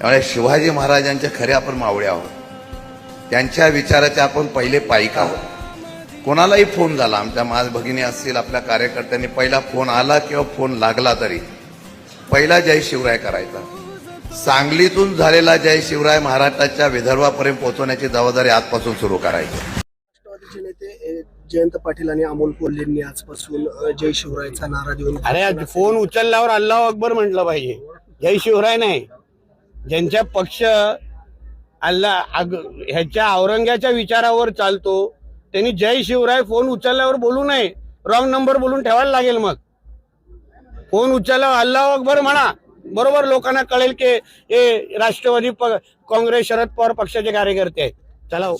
त्यामुळे शिवाजी महाराजांच्या खरे आपण मावळे आहोत. त्यांच्या विचाराचे आपण पहिले पाईक आहोत. कोणालाही फोन झाला आमच्या माझ भगिनी असतील आपल्या कार्यकर्त्यांनी पहिला फोन आला किंवा फोन लागला तरी. पहिला जय शिवराय करायचा. सांगलीतून झालेला जय शिवराय महाराष्ट्राच्या विदर्भापर्यंत पोहोचवण्याची जबाबदारी आजपासून सुरू करायची. राष्ट्रवादीचे नेते जयंत पाटील आणि अमोल कोल्हेंनी आजपासून जय शिवरायचा नारा देऊन अरे आज फोन उचलल्यावर अल्लाह अकबर म्हटलं पाहिजे. जय शिवराय नाही. ज्यांच्या पक्ष अल्लाह अग ह्याच्या औरंग्याच्या विचारावर चालतो त्यांनी जय शिवराय फोन उचलल्यावर बोलू नये. रॉंग नंबर बोलून ठेवायला लागेल मग. फोन उचलल्यावर अल्लाह अकबर म्हणा. बरोबर लोकांना कळेल की हे राष्ट्रवादी काँग्रेस शरद पवार पक्षाचे कार्यकर्ते आहेत. चला हो.